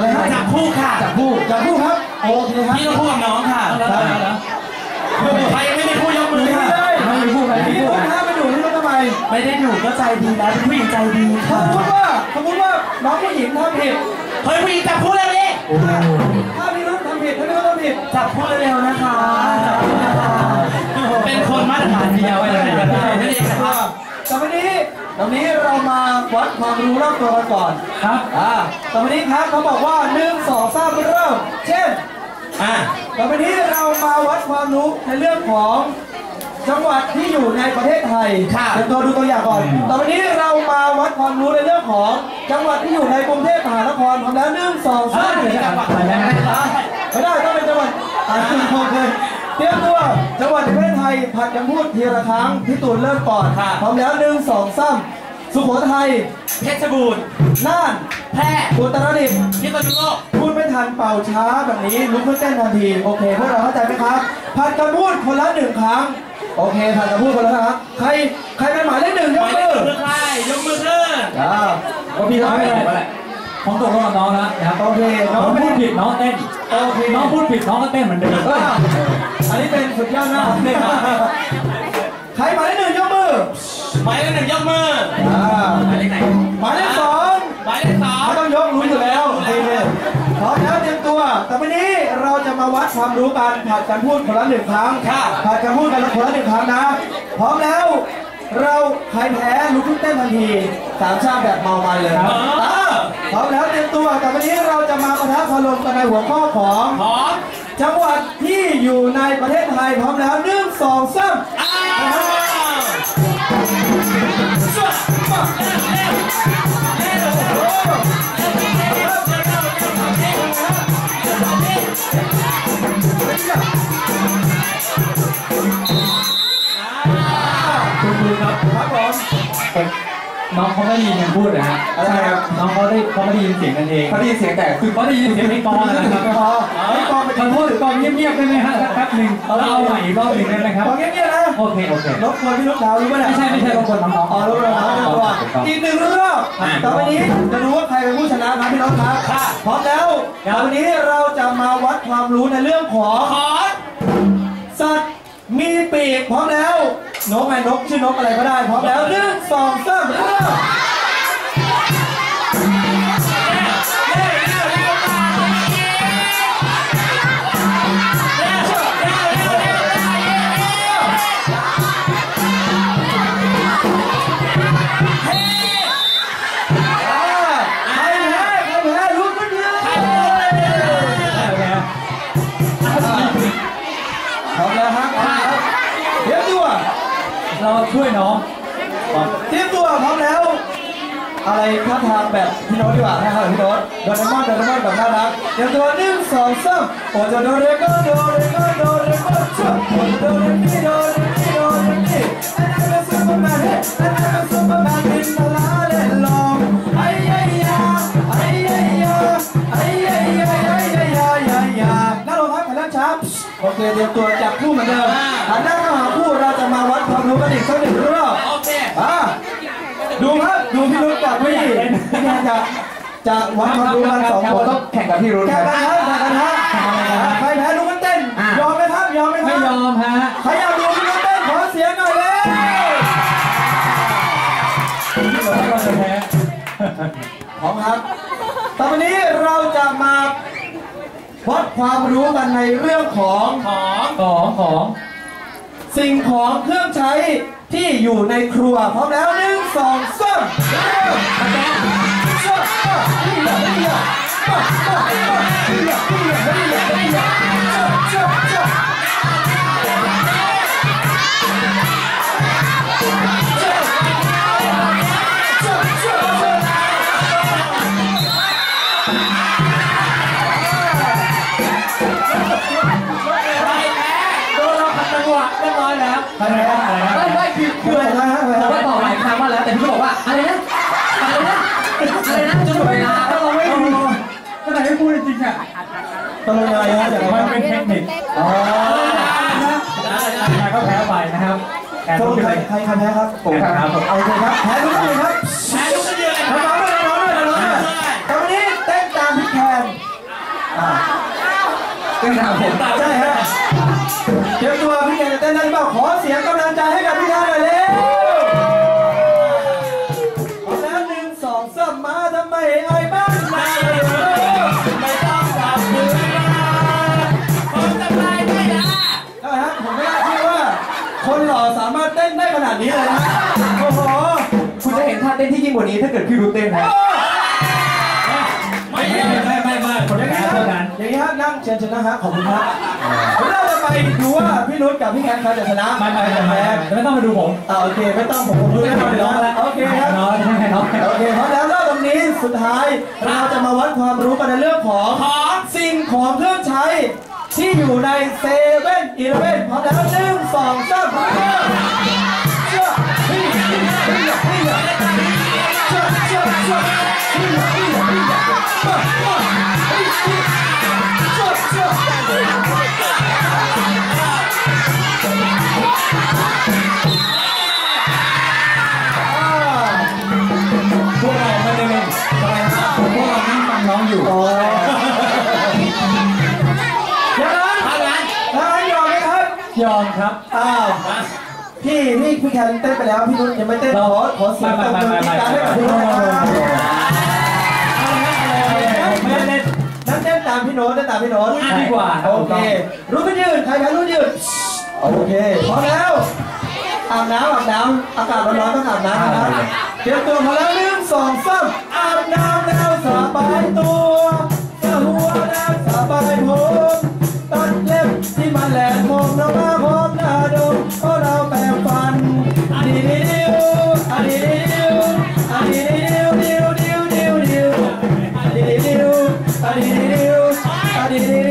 อะไรฮะจับคู่ค่ะจับคู่จับคู่ครับโอเคครับพี่ต้องคู่กับน้องค่ะใครยังไม่มีคู่ยกมือไม่ค่ะได้ไม่มีคู่ไหมพี่มีคู่พูดไหมนะไปดูนี่มันทำไมไม่ได้อยู่ก็ใจดีนะเป็นผู้หญิงใจดีสค่ะมมติว่าสมมติว่าน้องผู้หญิงทำผิดเฮ้ยผู้หญิงจับคู่เลยดิถ้าพี่รุ่นทำผิดถ้าพี่รุ่นทำผิดจับคู่เร็วๆนะคะจับคู่นะคะเป็นคนมาตรฐานเดียวอะไรก็ได้ไม่ได้ครับ แต่วันนี้ตอนนี้เรามาวัดความรู้รอบตัวกันก่อนครับ อ่าแต่วันนี้ครับเขาบอกว่าหนึ่งสองสามเริ่ม เช่น อะแต่วันนี้เรามาวัดความรู้ในเรื่องของจังหวัดที่อยู่ในประเทศไทยค่ะเดี๋ยวตัวดูตัวอย่างก่อนแต่วันนี้เรามาวัดความรู้ในเรื่องของจังหวัดที่อยู่ในกรุงเทพมหานครพร้อมแล้วหนึ่งสองสามเดี๋ยวจังหวัดอะไรนะไม่ได้ต้องเป็นจังหวัดอ่านคุณพงเลยเตรียมตัวจังหวัดในประเทศไทย ผัดกันพูดทีละครั้งพี่ตูนเริ่มก่อนพร้อมแล้วหนึ่งสองสามสุโขทัยเพชรบูรณ์น่านแพร่อุตรดิตถ์พิษณุโลกพูดไม่ทันเป่าช้าแบบนี้ลุกขึ้นเต้นทันทีโอเคพวกเราเข้าใจไหมครับผัดกันพูดคนละหนึ่งครั้งโอเคผัดกันพูดคนละครั้งใครใครเป็นหมายเลขหนึ่งยหกมายเลมืขอหนึ่งคือใครยกมือขึ้นอ่าก็พี่รับไม่ได้แหละผมตกลงกับน้องแล้วนะครับโอเคน้น้อองงไม่พูได้ดผิดน้องเต้นโอเคน้องพูดผิดน้องก็เต้นเหมือนเดิม อ่าอันนี้เป็นสุดยอดหน้าเด็กใครหมายเลขหนึ่งยกมือหมายเลขหนึ่งยกมืออ่าหมายเลขไหนหมายเลขสองหมายเลขสองไม่ต้องยกรู้อยู่แล้วโอเคพร้อมแล้วเตรียมตัว แต่วันนี้เราจะมาวัดความรู้กันผัดกันพูดคนละหนึ่งครั้งค่ะผัดกันพูดกันคนละหนึ่งครั้งนะ พร้อมแล้ว เราใครแพ้ลุกขึ้นเต้นทันทีสามชาติแบบเมามันเลยครับอ่าพร้อมแล้วเตรียมตัว แต่วันนี้เราจะมาประทับพลมกันในหัวข้อของพร้อม จังหวัดที่อยู่ในประเทศไทยพร้อมแล้วหนึ่งสองสามอ้าวคุณครูครับครับผมผมน้องเขาไม่ได้ยินกันพูดนะฮะอะไรครับน้องเขา ได้เขาไม่ได้ยินเสียงกันเองเขาได้ยินเสียงแต่คือเขาได้ยินเสียงพี่กรณ์นะครับพอไม่พอไปขอโทษกองเงียบๆได้ไหมฮะสักแป๊บหนึ่งเราเอาใหม่อีกรอบหนึ่งได้ไหมครับพอเงี้ยๆนะโอเคโอเครบกวนพี่ลูกสาวรู้ไหมเนี่ยไม่ใช่ไม่ใช่รบกวนน้องๆอ๋อรบกวนน้องๆตัวอีกหนึ่งรอบต่อไปนี้จะรู้ว่าใครเป็นผู้ชนะครับพี่น้องครับพร้อมแล้วต่อไปนี้เราจะมาวัดความรู้ในเรื่องของขอสัตว์มีปีกพร้อมแล้วนกไงนกชื่อนกอะไรก็ได้พร้อมแล้วหนึ่งสองสามเริ่ม เราช่วยน้องเตรียมตัวพร้อมแล้ว อะไรท่าทางแบบพี่โน้ตดีกว่านะครับพี่โน้ตโดนมอนโดนมอนแบบน่ารักเตรียมตัวหนึ่งสองสามโอจะโดเรก็โดเรก็โดเรก็ชอบโอจะโดเรโด ตรียมตัวจับคู่เหมือนเดิมหันหน้าเข้าหาคู่เราจะมาวัดความรู้กันอีกสักหนึ่งรอบโอเคอ่าดูครับดูพี่รุ่นกับพี่พี่แกจะจะวัดความรู้กันสองคนต้องแข่งกับพี่รุ่นแข่งกันครับแข่งกันครับใครแพ้ วัดความรู้กันในเรื่องของของของของ สิ่งของเครื่องใช้ที่อยู่ในครัวพร้อมแล้วหนึ่งสองสาม อะไรนะอะไรนะไม่ไม่คือคืออะไรนะอะไรผมว่าต่อหลายครั้งมาแล้วแต่พี่บอกว่าอะไรนะอะไรนะอะไรนะจนหมดเวลาถ้าเราไม่รู้ถ้าไหนไม่พูดจริงๆอะตลงยังไงฮะอย่างไรมันวะเป็นเทคนิคอ๋อนะก็แพ้ไปนะครับแพ้ทุกใครคนใครใครแพ้ครับผมครับผมโอเคครับแพ้ทุกคนครับแพ้ทุกคนเดือนเลยน้องๆด้วยน้องๆด้วยน้องๆด้วยตอนนี้เต้นตามพี่แคนหน้ามผม ตัวพี่แกจะเต้นได้หรือเปล่าขอเสียงกำลังใจให้กับพี่แกหน่อยเร็วเอาแล้วหนึ่งสองสามมาทำไมไอ้บ้านมาไม่ต้องจับมือนจะไปไม่ได้นะฮะผมไม่น่าเชื่อว่า คนหล่อสามารถเต้นได้ขนาดนี้เลยนะโอ้โหคุณจะเห็นท่าเต้นที่ยิ่งกว่านี้ถ้าเกิดพี่รู้เต้นนะ อย่างนี้ฮะนั่งเชิญชนะฮะขอบคุณครับเราจะไปดูว่าพี่นุชกับพี่แอนใครจะชนะไม่ไม่ไม่ไม่แพ้ไม่ต้องมาดูผมอ่าโอเคไม่ต้องผมผมรู้แน่นอนอยู่แล้วโอเคครับน้อยให้น้อยโอเคเพราะแล้วรอบตรงนี้สุดท้ายเราจะมาวัดความรู้กันในเรื่องของของสิ่งของเครื่องใช้ที่อยู่ในเซเว่นอีเลเว่นพร้อมแล้วหนึ่งสองสาม ยอมครับอ้าวพี่นี่พี่แคนเต้นไปแล้วพี่นุชยังไม่เต้นขอขอเสียงตบมือที่การให้กับพี่นุชนะครับไม่ได้เล่นนั่นเต้นตามพี่โน้ตเต้นตามพี่โน้ตดีกว่าโอเครู้กันยืนใครแพ้รู้ยืนโอเคพร้อมแล้วอาบน้ำอาบน้ำอากาศร้อนๆต้องอาบน้ำนะครับเตรียมตัวมาแล้วหนึ่งสองสามอาบน้ำแล้วสบายตัว วดิ